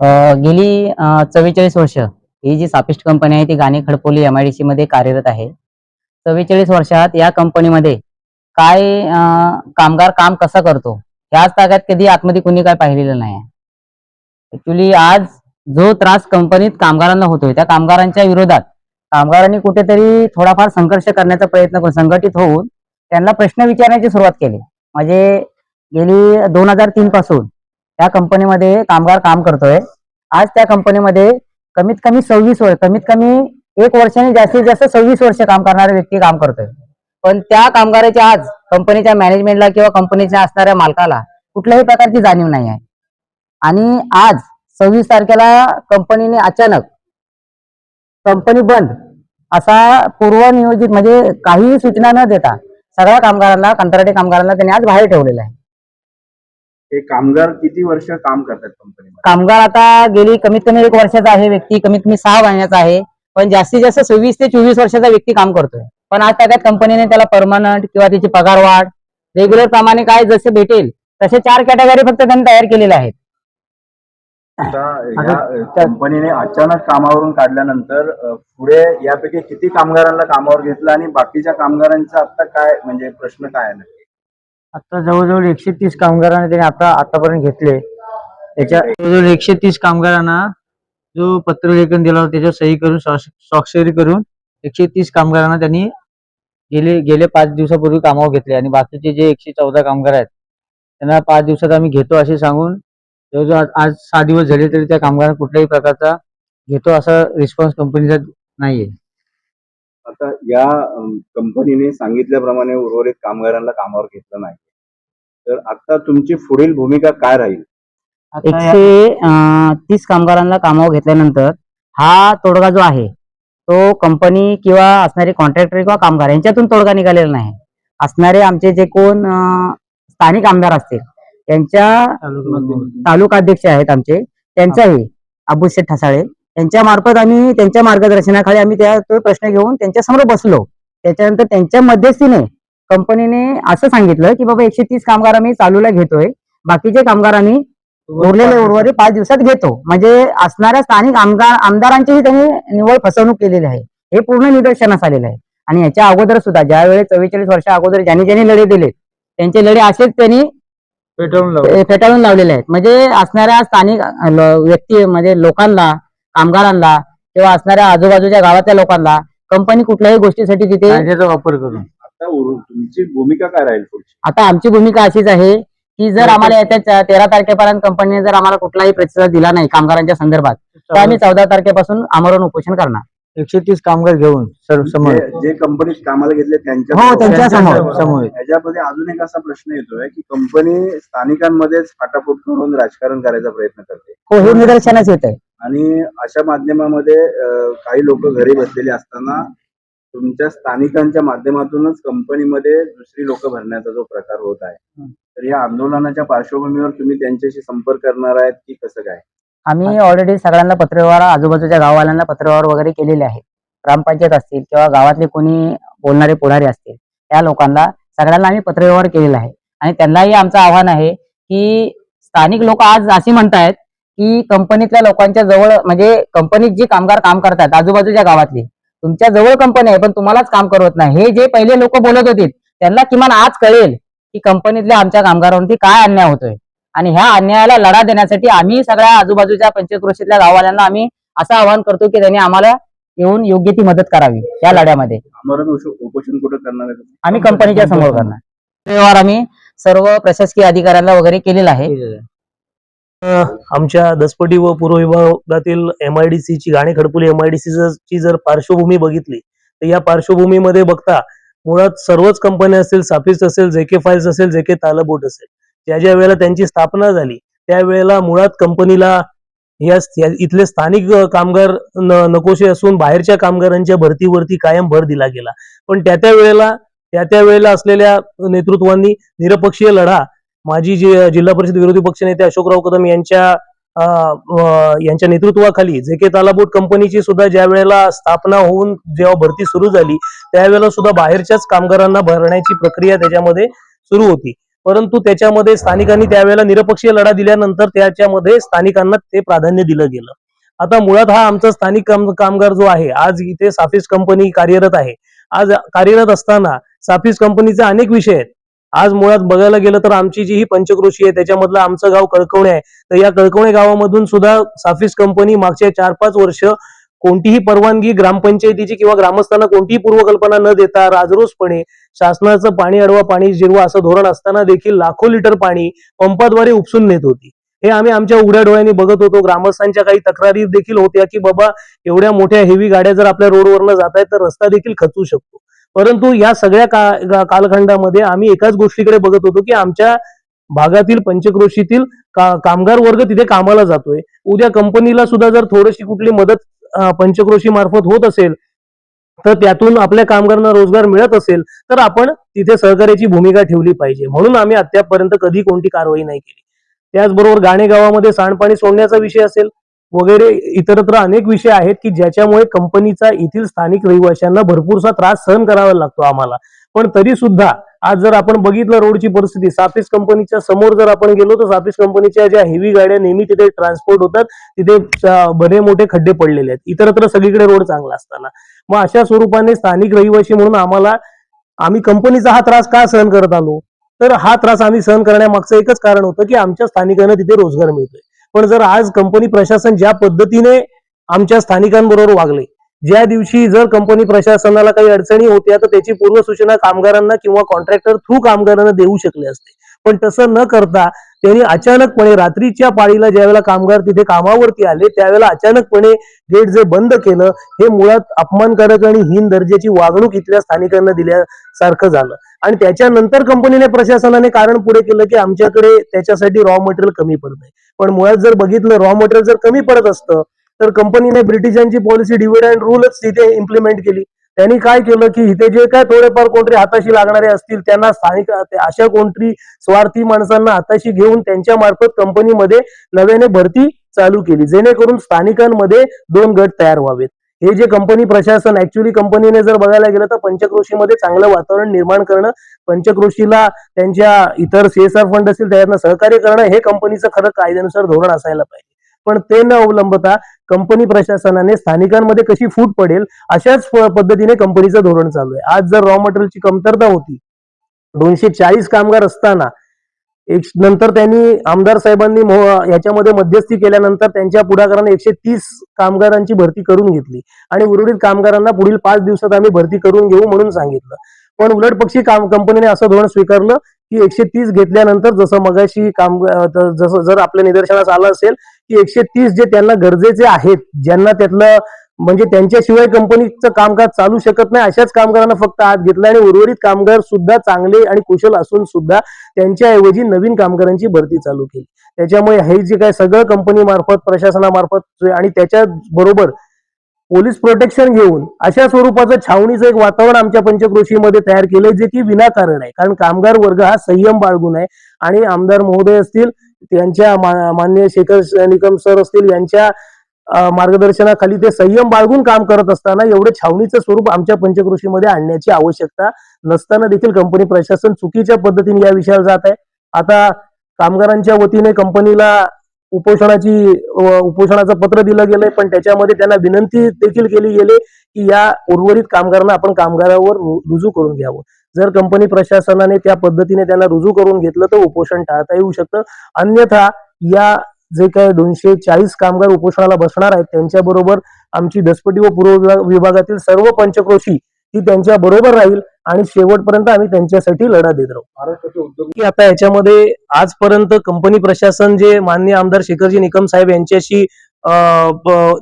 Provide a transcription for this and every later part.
गेली चव्वेचाळीस वर्ष ही जी सापिस्ट कंपनी आहे ती Gane Khadpoli M I D C मध्ये कार्यरत आहे. चव्वेचाळीस वर्षात या कंपनीमध्ये काय कामगार काम कसा करतो? ह्याच तागात कधी आतमध्ये कुणी काय पाहिलेलं नाही. ऍक्च्युली आज जो त्रास कंपनीत कामगारांना होतोय त्या कामगारांच्या विरोधात कामगारांनी कुठेतरी थोडाफार संघर्ष करण्याचा प्रयत्न करून संघटित होऊन त्यांना प्रश्न विचारण्याची सुरुवात केली. म्हणजे गेली दोन हजार तीन पासून त्या कंपनीमध्ये कामगार काम करतोय. आज त्या कंपनीमध्ये कमीत कमी सव्वीस वर्ष कमीत कमी एक वर्षाने जास्तीत जास्त सव्वीस वर्ष काम करणारा व्यक्ती काम करतोय. पण त्या कामगाराच्या आज कंपनीच्या मॅनेजमेंटला किंवा कंपनीच्या असणाऱ्या मालकाला कुठल्याही प्रकारची जाणीव नाही आहे. आणि आज सव्वीस तारखेला कंपनीने अचानक कंपनी बंद असा पूर्वनियोजित म्हणजे काहीही सूचना न देता सगळ्या कामगारांना कंत्राटी कामगारांना त्यांनी आज बाहेर ठेवलेला आहे. हे कामगार किती वर्ष काम करतात कंपनीमध्ये कामगार आता गेली कमीत कमी एक वर्षाचा आहे व्यक्ती कमीत कमी सहा महिन्याचा आहे. पण जास्तीत जास्त सव्वीस ते चोवीस वर्षाचा व्यक्ती काम करतोय. पण आज त्याच्यात कंपनीने त्याला परमनंट किंवा त्याची पगार वाढ रेग्युलर प्रमाणे काय जसे भेटेल तसे चार कॅटेगरी फक्त त्यांनी तयार केलेल्या आहेत. आता कंपनीने अचानक कामावरून काढल्यानंतर अ, पुढे यापैकी किती कामगारांना कामावर घेतलं आणि बाकीच्या कामगारांचा आता काय म्हणजे प्रश्न काय आहे? आता जवळजवळ एकशे तीस कामगारांना त्यांनी आता आतापर्यंत घेतले. त्याच्या जवळजवळ एकशे तीस कामगारांना जो पत्रलेखन दिला होता त्याच्यावर सही करून स्वाक्षरी करून एकशे तीस कामगारांना त्यांनी गेले गेले पाच दिवसापूर्वी कामावर घेतले. आणि बाकीचे जे एकशे चौदा कामगार आहेत त्यांना पाच दिवसात आम्ही घेतो असे सांगून जवळजवळ आज- आज सहा दिवस झाले तरी त्या कामगारांना कुठल्याही प्रकारचा घेतो असा रिस्पॉन्स कंपनीचा नाहीये. आता या कंपनीने सांगितल्याप्रमाणे उर्वरित कामगारांना कामावर घेतलं नाही. तर आता तुमची पुढील भूमिका काय राहील? एकशे तीस कामगारांना कामावर घेतल्यानंतर हा तोडगा जो आहे तो कंपनी किंवा असणारे कॉन्ट्रॅक्टर किंवा कामगार यांच्यातून तोडगा निघालेला नाही. असणारे आमचे जे कोण स्थानिक आमदार असतील त्यांच्या तालुका अध्यक्ष आहेत आमचे त्यांचाही अबुशेठ ठसाळे त्यांच्या मार्फत आम्ही त्यांच्या मार्गदर्शनाखाली आम्ही त्या तो प्रश्न घेऊन त्यांच्यासमोर बसलो. त्याच्यानंतर त्यांच्या मध्यस्थीने कंपनीने असं सांगितलं की बाबा एकशे तीस कामगार आम्ही चालूला घेतोय. बाकीचे कामगार आम्ही उरलेले उर्वरित पाच दिवसात घेतो. म्हणजे असणाऱ्या स्थानिक आमदार आमदारांचीही त्यांनी निव्वळ फसवणूक केलेली आहे. हे पूर्ण निदर्शनास आलेलं आहे. आणि याच्या अगोदर सुद्धा ज्या वेळेस चव्वेचाळीस वर्षा अगोदर ज्यांनी ज्यांनी लढे दिले त्यांचे लढे असेच त्यांनी फेटाळून लावलेले आहेत. म्हणजे असणाऱ्या स्थानिक व्यक्ती म्हणजे लोकांना कामगारांना किंवा असणाऱ्या आजूबाजूच्या गावातल्या लोकांना कंपनी कुठल्याही गोष्टीसाठी तिथे वापर करून. आता उर- तुमची भूमिका काय राहील पुढची? आता आमची भूमिका अशीच आहे की जर आम्हाला येत्या तेरा तारखेपर्यंत कंपनीने जर आम्हाला कुठलाही प्रतिसाद दिला नाही कामगारांच्या संदर्भात तर आम्ही चौदा तारखेपासून आमरण उपोषण करणार. एकशे तीस कामगार घेऊन सर्व समोर. जे- जे कंपनीत कामाला घेतले त्यांच्या हो, त्यांच्यासमोर. समोर. याच्यामध्ये अजून एक असा प्रश्न येतोय की कंपनी स्थानिकांमध्येच फाटाफूट करून राजकारण करायचा प्रयत्न करते. हो हे निदर्शनास येत आहे आणि अशा माध्यमामध्ये काही लोक घरी बसलेले असताना तुमच्या स्थानिकांच्या माध्यमातूनच कंपनीमध्ये दुसरी लोक भरण्याचा जो प्रकार होत आहे. तर या आंदोलनाच्या पार्श्वभूमीवर तुम्ही त्यांच्याशी संपर्क करणार आहेत की कसं काय? आम्ही ऑलरेडी सगळ्यांना पत्रव्यवहार आजूबाजूच्या गाववाल्यांना पत्रव्यवहार वगैरे केलेले आहे ग्रामपंचायत असतील किंवा गावातले कोणी बोलणारे पुढारी असतील त्या लोकांना सगळ्यांना आम्ही पत्रव्यवहार केलेला आहे. आणि त्यांनाही आमचं आव्हान आहे की स्थानिक लोक आज अशी म्हणतायत की कंपनीतल्या लोकांच्या जवळ म्हणजे कंपनीत जी कामगार काम करतात आजूबाजूच्या गावातली तुमच्या जवळ कंपनी आहे पण तुम्हालाच काम करवत नाही. हे जे पहिले लोक बोलत होते त्यांना किमान आज कळेल की कंपनीतल्या आमच्या कामगारांवरती काय अन्याय होतोय. आणि ह्या अन्यायाला लढा देण्यासाठी आम्ही सगळ्या आजूबाजूच्या पंचक्रोशीतल्या गाववाल्यांना आम्ही असं आवाहन करतो की त्यांनी आम्हाला येऊन योग्य ती मदत करावी या लढ्यामध्ये? आम्ही कंपनीच्या समोर करणार. व्यवहार आम्ही सर्व प्रशासकीय अधिकाऱ्यांना वगैरे केलेला आहे. आमच्या दसपटी व पूर्व विभागातील एम आय डी ची गाणे खडपुली एम आय डी ची जर पार्श्वभूमी बघितली तर या पार्श्वभूमीमध्ये बघता मुळात सर्वच कंपन्या असतील साफिस्ट असेल जे के फाईल्स असेल जे के तालबोट असेल ज्या ज्या वेळेला त्यांची स्थापना झाली त्यावेळेला मुळात कंपनीला या इथले स्थानिक कामगार न- असून बाहेरच्या कामगारांच्या भरतीवरती कायम भर दिला गेला. पण त्या त्या वेळेला त्या त्या वेळेला असलेल्या नेतृत्वांनी निरपक्षीय लढा माजी जे जिल्हा परिषद विरोधी पक्षनेते अशोकराव कदम यांच्या यांच्या नेतृत्वाखाली जे के तालाबोट कंपनीची सुद्धा ज्या वेळेला स्थापना होऊन जेव्हा भरती सुरू झाली त्यावेळेला सुद्धा बाहेरच्याच कामगारांना भरण्याची प्रक्रिया त्याच्यामध्ये सुरू होती. परंतु त्याच्यामध्ये स्थानिकांनी त्यावेळेला निरपक्षीय लढा दिल्यानंतर त्याच्यामध्ये स्थानिकांना ते प्राधान्य दिलं गेलं. आता मुळात हा आमचा स्थानिक काम- कामगार जो आहे आज इथे साफिस कंपनी कार्यरत आहे. आज कार्यरत असताना साफिस कंपनीचे अनेक विषय आहेत. आज मुळात बघायला गेलं तर आमची जी ही पंचक्रोशी आहे त्याच्यामधलं आमचं गाव कळकवणे आहे. तर या कळकवणे गावामधून सुद्धा साफिस कंपनी मागच्या चार पाच वर्ष कोणतीही परवानगी ग्रामपंचायतीची किंवा ग्रामस्थांना कोणतीही पूर्वकल्पना न देता राजरोसपणे शासनाचं पाणी अडवा पाणी जिरवा असं धोरण असताना देखील लाखो लिटर पाणी पंपाद्वारे उपसून नेत होती. हे आम्ही आमच्या उघड्या डोळ्यांनी बघत होतो. ग्रामस्थांच्या काही तक्रारी देखील होत्या की बाबा एवढ्या मोठ्या हेवी गाड्या जर आपल्या रोडवरनं जात आहेत तर रस्ता देखील खचू शकतो. परंतु या सगळ्या का- कालखंडामध्ये आम्ही एकाच गोष्टीकडे बघत होतो की आमच्या भागातील पंचक्रोशीतील का- कामगार वर्ग तिथे कामाला जातोय. उद्या कंपनीला सुद्धा जर थोडीशी कुठली मदत पंचक्रोशी मार्फत होत असेल तर त्यातून आपल्या कामगारांना रोजगार मिळत असेल तर आपण तिथे सहकार्याची भूमिका ठेवली पाहिजे. म्हणून आम्ही अद्यापपर्यंत कधी कोणती कारवाई नाही केली. त्याचबरोबर गाणे गावामध्ये सांडपाणी सोडण्याचा विषय असेल वगैरे इतरत्र अनेक विषय आहेत की ज्याच्यामुळे कंपनीचा येथील स्थानिक रहिवाशांना भरपूरसा त्रास सहन करावा लागतो आम्हाला. पण तरी सुद्धा आज जर आपण बघितलं रोडची परिस्थिती साफिस कंपनीच्या समोर जर आपण गेलो तर साफिस कंपनीच्या ज्या हेवी गाड्या नेहमी तिथे ट्रान्सपोर्ट होतात तिथे बरे मोठे खड्डे पडलेले आहेत. इतरत्र सगळीकडे रोड चांगला असताना. मग अशा स्वरूपाने स्थानिक रहिवासी म्हणून आम्हाला आम्ही कंपनीचा हा त्रास का सहन करत आलो? तर हा त्रास आम्ही सहन करण्यामागचं एकच कारण होतं की आमच्या स्थानिकांना तिथे रोजगार मिळतोय. पण जर आज कंपनी प्रशासन ज्या पद्धतीने आमच्या स्थानिकांबरोबर वागले ज्या दिवशी जर कंपनी प्रशासनाला काही अडचणी होत्या तर त्याची पूर्वसूचना कामगारांना किंवा कॉन्ट्रॅक्टर थ्रू कामगारांना देऊ शकले असते. पण तसं न करता त्यांनी अचानकपणे रात्रीच्या पाळीला ज्यावेळेला कामगार तिथे कामावरती आले त्यावेळेला अचानकपणे गेट जे बंद केलं हे मुळात अपमानकारक आणि हीन दर्जाची वागणूक इथल्या स्थानिकांना दिल्यासारखं झालं. आणि त्याच्यानंतर कंपनीने प्रशासनाने कारण पुढे केलं की आमच्याकडे त्याच्यासाठी रॉ मटेरियल कमी पडत आहे पण मुळात जर बघितलं रॉ मटेरियल जर कमी पडत असतं तर कंपनीने ब्रिटिशांची पॉलिसी डिव्हिड अँड रूलच तिथे इम्प्लिमेंट केली. त्यांनी काय केलं की इथे जे काय थोडेफार कोणतरी हाताशी लागणारे असतील त्यांना स्थानिक अशा कोणतरी स्वार्थी माणसांना हाताशी घेऊन त्यांच्या मार्फत कंपनीमध्ये नव्याने भरती चालू केली जेणेकरून स्थानिकांमध्ये दोन गट तयार व्हावेत. हे जे कंपनी प्रशासन ऍक्च्युली कंपनीने जर बघायला गेलं तर पंचक्रोशीमध्ये चांगलं वातावरण निर्माण करणं पंचक्रोशीला त्यांच्या इतर सीएसआर फंड असतील त्यांना सहकार्य करणं हे कंपनीचं खरं कायद्यानुसार धोरण असायला पाहिजे. पण ते न अवलंबता कंपनी प्रशासनाने स्थानिकांमध्ये कशी फूट पडेल अशाच पद्धतीने कंपनीचं धोरण चालू आहे. आज जर रॉ मटेरियलची कमतरता होती दोनशे चाळीस कामगार असताना नंतर त्यांनी आमदार साहेबांनी याच्यामध्ये मध्यस्थी केल्यानंतर त्यांच्या पुढाकाराने एकशे तीस कामगारांची भरती करून घेतली. आणि उर्वरित कामगारांना पुढील पाच दिवसात आम्ही भरती करून घेऊ म्हणून सांगितलं. पण उलट पक्षी काम कंपनीने असं धोरण स्वीकारलं की एकशे तीस घेतल्यानंतर जसं मगाशी काम जसं जर आपल्या निदर्शनास आलं असेल की एकशे तीस जे त्यांना गरजेचे आहेत ज्यांना त्यातलं म्हणजे त्यांच्याशिवाय कंपनीचं कामकाज चालू शकत नाही. अशाच कामगारांना फक्त आत घेतलं आणि उर्वरित कामगार सुद्धा चांगले आणि कुशल असून सुद्धा त्यांच्याऐवजी नवीन कामगारांची भरती चालू केली. त्याच्यामुळे हे जे काय सगळं कंपनी मार्फत प्रशासनामार्फत आणि त्याच्या बरोबर पोलीस प्रोटेक्शन घेऊन अशा स्वरूपाचं छावणीचं एक वातावरण आमच्या पंचक्रोशीमध्ये तयार केलंय जे की विनाकारण आहे. कारण कामगार वर्ग हा संयम बाळगून आहे. आणि आमदार महोदय असतील त्यांच्या मान्य शेखर निकम सर असतील यांच्या मार्गदर्शनाखाली ते संयम बाळगून काम करत असताना एवढं छावणीचं स्वरूप आमच्या पंचकृषीमध्ये आणण्याची आवश्यकता नसताना देखील कंपनी प्रशासन चुकीच्या पद्धतीने या विषयावर जात आहे. आता कामगारांच्या वतीने कंपनीला उपोषणाची उपोषणाचं पत्र दिलं गेलंय पण त्याच्यामध्ये त्यांना विनंती देखील केली गेली की या उर्वरित कामगारांना आपण कामगारावर रुजू करून घ्यावं. जर कंपनी प्रशासनाने त्या पद्धतीने त्यांना रुजू करून घेतलं तर उपोषण टाळता येऊ शकतं. अन्यथा या जे काय दोनशे चाळीस कामगार उपोषणाला बसणार आहेत त्यांच्याबरोबर आमची दसपटी व पूर्व विभाग- विभागातील सर्व पंचक्रोशी ही त्यांच्या बरोबर राहील आणि शेवटपर्यंत आम्ही त्यांच्यासाठी लढा देत राहू. की आता याच्यामध्ये आजपर्यंत कंपनी प्रशासन जे माननीय आमदार शेखरजी निकम साहेब यांच्याशी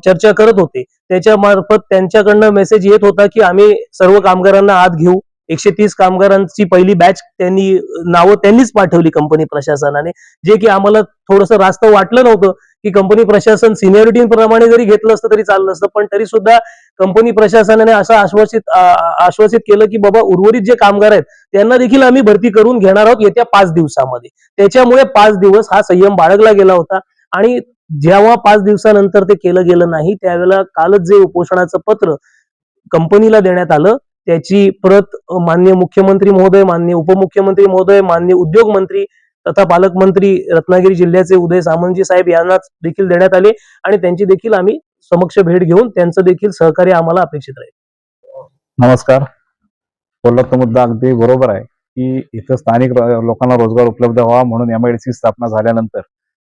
चर्चा करत होते त्याच्या मार्फत त्यांच्याकडनं मेसेज येत होता की आम्ही सर्व कामगारांना आत घेऊ. एकशे तीस कामगारांची पहिली बॅच त्यांनी नावं त्यांनीच पाठवली कंपनी प्रशासनाने. जे की आम्हाला थोडंसं रास्त वाटलं नव्हतं की कंपनी प्रशासन सिनियरिटी प्रमाणे जरी घेतलं असतं तरी चाललं असतं. पण तरी सुद्धा कंपनी प्रशासनाने असं आश्वासित आश्वासित केलं की बाबा उर्वरित जे कामगार आहेत त्यांना देखील आम्ही भरती करून घेणार आहोत येत्या पाच दिवसामध्ये. त्याच्यामुळे पाच दिवस हा संयम बाळगला गेला होता. आणि जेव्हा पाच दिवसानंतर ते केलं गेलं नाही त्यावेळेला कालच जे उपोषणाचं पत्र कंपनीला देण्यात आलं त्याची प्रत मान्य मुख्यमंत्री महोदय मान्य उपमुख्यमंत्री महोदय मान्य उद्योग मंत्री तथा पालकमंत्री रत्नागिरी जिल्ह्याचे उदय सामंतजी साहेब यांनाच देखील देण्यात आले आणि त्यांची देखील आम्ही समक्ष भेट घेऊन त्यांचं देखील सहकार्य आम्हाला अपेक्षित राहील. नमस्कार. बोललात तो मुद्दा अगदी बरोबर आहे की इथं स्थानिक लोकांना रोजगार उपलब्ध व्हावा म्हणून एमआयडीसी स्थापना झाल्यानंतर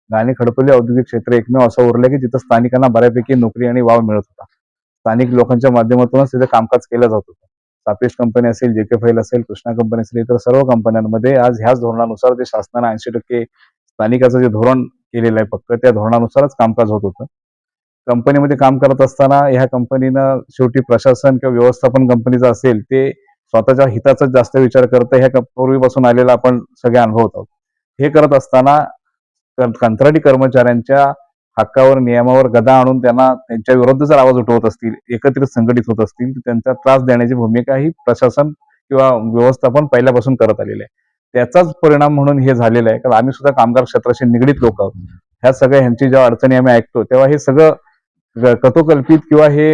गाणे खडपल्ली औद्योगिक क्षेत्र एकमेव असं उरलं की जिथं स्थानिकांना बऱ्यापैकी नोकरी आणि वाव मिळत होता. स्थानिक लोकांच्या माध्यमातूनच तिथे कामकाज केलं जात होतं. सापेश कंपनी असेल जे के फाईल असेल कृष्णा कंपनी असेल इतर सर्व कंपन्यांमध्ये आज ह्याच धोरणानुसार जे शासनानं ऐंशी टक्के स्थानिकाचं जे धोरण केलेलं आहे पक्क त्या धोरणानुसारच कामकाज होत होतं. कंपनीमध्ये काम करत असताना ह्या कंपनीनं शेवटी प्रशासन किंवा व्यवस्थापन कंपनीचं असेल ते स्वतःच्या हिताचाच जास्त विचार करतं ह्या पूर्वीपासून आलेला आपण सगळे अनुभवत आहोत. हे करत असताना कंत्राटी कर्मचाऱ्यांच्या हक्कावर नियमावर गदा आणून त्यांना त्यांच्या विरुद्ध जर आवाज उठवत असतील एकत्रित संघटित होत असतील तर त्यांचा त्रास देण्याची भूमिका ही प्रशासन किंवा व्यवस्थापन पहिल्यापासून करत आलेलं आहे. त्याचाच परिणाम म्हणून हे झालेलं आहे. कारण आम्ही सुद्धा कामगार क्षेत्राशी निगडीत लोक आहोत. ह्या सगळ्या ह्यांची जेव्हा अडचणी आम्ही ऐकतो तेव्हा हे सगळं कथोकल्पित किंवा हे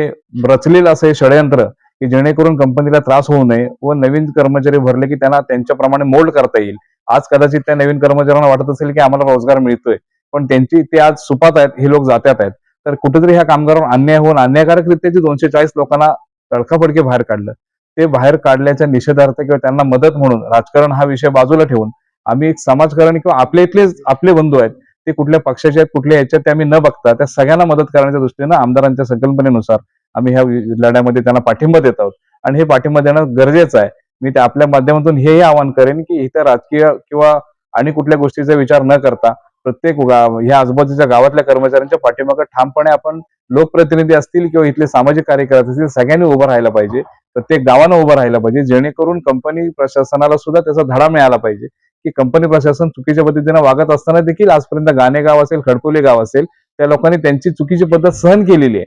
रचलेलं असं हे षडयंत्र की जेणेकरून कंपनीला त्रास होऊ नये व नवीन कर्मचारी भरले की त्यांना त्यांच्याप्रमाणे मोल्ड करता येईल. आज कदाचित त्या नवीन कर्मचाऱ्यांना वाटत असेल की आम्हाला रोजगार मिळतोय. पण त्यांची ते आज सुपात आहेत हे लोक जात्यात आहेत. तर कुठेतरी ह्या कामगारांवर अन्याय होऊन अन्यायकारकरित्या जे दोनशे चाळीस लोकांना तडकाफडके बाहेर काढलं ते बाहेर काढल्याच्या निषेधार्थ किंवा त्यांना मदत म्हणून राजकारण हा विषय बाजूला ठेवून आम्ही एक समाजकारण किंवा आपले इथलेच आपले बंधू आहेत ते कुठल्या पक्षाचे आहेत कुठल्या याच्यात ते आम्ही न बघता त्या सगळ्यांना मदत करण्याच्या दृष्टीनं आमदारांच्या संकल्पनेनुसार आम्ही ह्या लढ्यामध्ये त्यांना पाठिंबा देत आहोत. आणि हे पाठिंबा देणं गरजेचं आहे. मी ते आपल्या माध्यमातून हेही आवाहन करेन की इथं राजकीय किंवा आणि कुठल्या गोष्टीचा विचार न करता प्रत्येक ह्या आजूबाजूच्या गावातल्या कर्मचाऱ्यांच्या पाठीमागे ठामपणे आपण लोकप्रतिनिधी असतील किंवा इथले सामाजिक कार्यकर्ते असतील सगळ्यांनी उभं राहायला पाहिजे. प्रत्येक गावानं उभं राहायला पाहिजे. जेणेकरून कंपनी प्रशासनाला सुद्धा त्याचा धडा मिळाला पाहिजे. की कंपनी प्रशासन चुकीच्या पद्धतीने वागत असताना देखील आजपर्यंत गाणे गाव असेल खडकोली गाव असेल त्या लोकांनी त्यांची चुकीची पद्धत सहन केलेली आहे.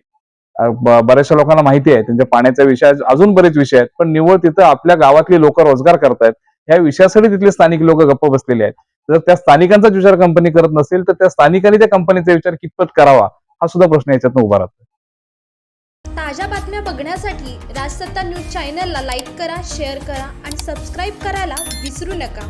बऱ्याचशा लोकांना माहिती आहे. त्यांच्या पाण्याचा विषय अजून बरेच विषय आहेत. पण निव्वळ तिथं आपल्या गावातली लोक रोजगार करतायत. ह्या विषयासाठी तिथले स्थानिक लोक गप्प बसलेले आहेत. जर त्या स्थानिकांचाच विचार कंपनी करत नसेल तर त्या स्थानिकांनी त्या कंपनीचा विचार कितपत करावा? हा सुद्धा प्रश्न याच्यातनं उभा राहतो ताज्या बातम्या बघण्यासाठी राजसत्ता न्यूज चॅनलला लाईक करा शेअर करा आणि सबस्क्राईब करायला विसरू नका.